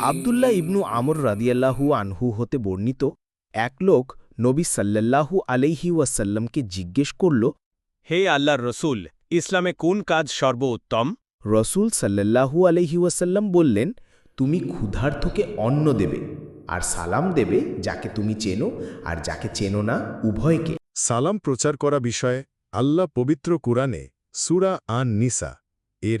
আবদুল্লাহ ইবনু আমর রাদিয়াল্লাহু আনহু হতে বর্ণিত এক লোক নবী সাল্লাল্লাহু আলাইহি ওয়াসাল্লামকে জিজ্ঞেস করল হে আল্লাহর রসুল ইসলামে কোন কাজ সর্বোত্তম? রসুল সাল্লাল্লাহু আলাইহি ওয়াসাল্লাম বললেন তুমি ক্ষুধার্থকে অন্ন দেবে আর সালাম দেবে যাকে তুমি চেনো আর যাকে চেনো না উভয়কে। সালাম প্রচার করা বিষয়ে আল্লাহ পবিত্র কুরআনে সুরা আন নিসা এর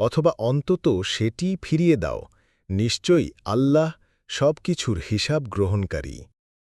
অথবা অন্তত সেটি ফিরিয়ে দাও। নিশ্চয়ই আল্লাহ সব কিছুর হিসাব গ্রহণকারী।